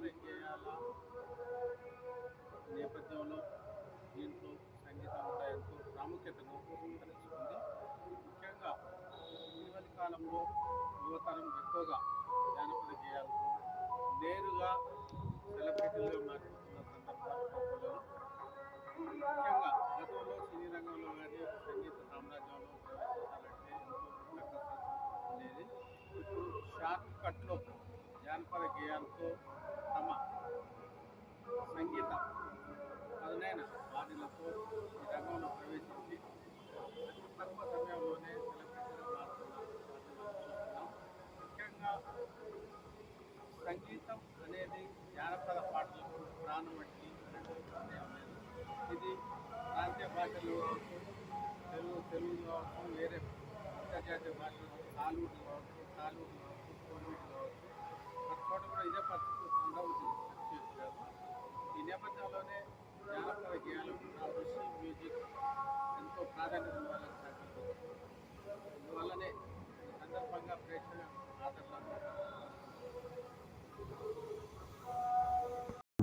జానపద గేయాల నేపథ్యంలో దీంట్లో సంగీతం ఎంతో ప్రాముఖ్యతను తెలుసుకుంది ముఖ్యంగా ఇటీవలి కాలంలో యువతరం ఎక్కువగా జానపద గేయాలకు నేరుగా సెలబ్రిటీలుగా మారిపోతున్న సంగీతం అనేది జానపద పాటలకు ప్రాణం వంటి ఇది ప్రాంతీయ భాషలు తెలుగు తెలుగులో వేరే అంతర్జాతీయ భాషలు టాలీవుడ్ కావచ్చు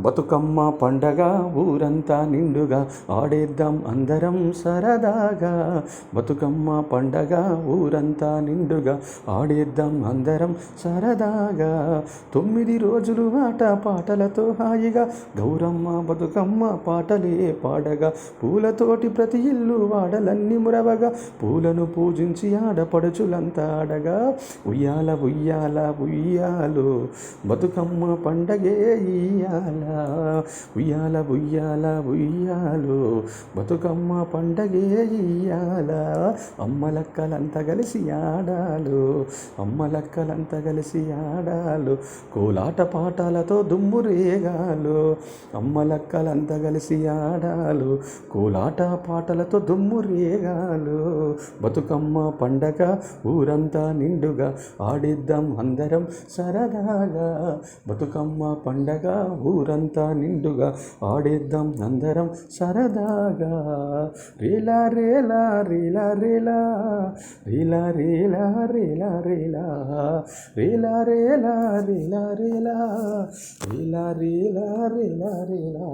బతుకమ్మ పండగ ఊరంతా నిండుగా ఆడేద్దాం అందరం సరదాగా. బతుకమ్మ పండగ ఊరంతా నిండుగా ఆడేద్దాం అందరం సరదాగా. తొమ్మిది రోజులు ఆట పాటలతో హాయిగా గౌరమ్మ బతుకమ్మ పాటలే పాడగా. పూలతోటి ప్రతి ఇల్లు వాడలన్నీ మురవగా పూలను పూజించి ఆడపడుచులంతా ఆడగా. ఉయ్యాల ఉయ్యాల ఉయ్యాలు బతుకమ్మ పండగే ఇయ్యాల. ఉయ్యాల ఉయ్యాల ఉయ్యాలు బతుకమ్మ పండగే ఇయ్యాల అమ్మలక్కలంతా కలిసి ఆడాలు. అమ్మలక్కలంతా కలిసి ఆడాలు. కోలాట పాటలతో దుమ్మురేగాలు అమ్మలక్కలంతా కలిసి ఆడాలు. కోలాట పాటలతో దుమ్మురేగాలు బతుకమ్మ పండగ ఊరంతా నిండుగా ఆడిద్దాం అందరం సరదాగా. బతుకమ్మ పండగ ఊరంతా నిండుగా ఆడేద్దాం అందరం సరదాగా. రీలా రేలా రీలా రేలా. రీలా రేలా రీలా రేలా. రీలా రేలా రీలా రేలా. రీలా రీలా రీలా రీలా.